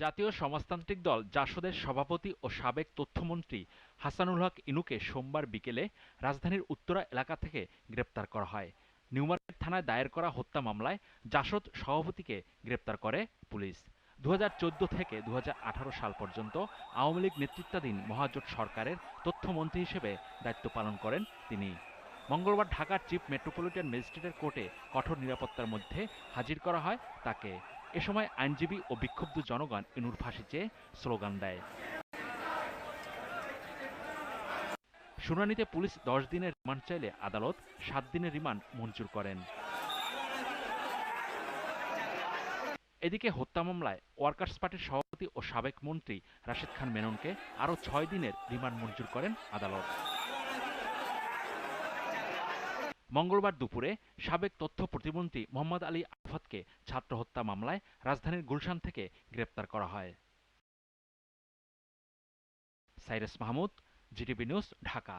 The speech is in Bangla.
জাতীয় সমাজতান্ত্রিক দল জাসদের সভাপতি ও সাবেক তথ্যমন্ত্রী হাসানুল হক ইনুকে সোমবার বিকেলে রাজধানীর উত্তরা এলাকা থেকে গ্রেপ্তার করা হয়। নিউমার্কেট থানায় দায়ের করা হত্যা মামলায় জাসদ সভাপতিকে গ্রেপ্তার করে পুলিশ। দু হাজার চোদ্দ থেকে দু হাজার আঠারো সাল পর্যন্ত আওয়ামী লীগ নেতৃত্বাধীন মহাজোট সরকারের তথ্যমন্ত্রী হিসেবে দায়িত্ব পালন করেন তিনি। মঙ্গলবার ঢাকার চিফ মেট্রোপলিটন ম্যাজিস্ট্রেটের কোর্টে কঠোর নিরাপত্তার মধ্যে হাজির করা হয় তাকে। এ সময় আইনজীবী ও বিক্ষুব্ধ জনগণ ইনুর ফাঁসি চেয়ে স্লোগান দেয়। শুনানিতে পুলিশ দশ দিনের রিমান্ড চাইলে আদালত সাত দিনের রিমান্ড মঞ্জুর করেন। এদিকে হত্যা মামলায় ওয়ার্কার্স পার্টির সভাপতি ও সাবেক মন্ত্রী রাশেদ খান মেননকে আরও ছয় দিনের রিমান্ড মঞ্জুর করেন আদালত। মঙ্গলবার দুপুরে সাবেক তথ্য প্রতিমন্ত্রী মোহাম্মদ আলী আফাতকে ছাত্র হত্যা মামলায় রাজধানীর গুলশান থেকে গ্রেপ্তার করা হয়। Cyrus Mahmud, GTV news, Dhaka.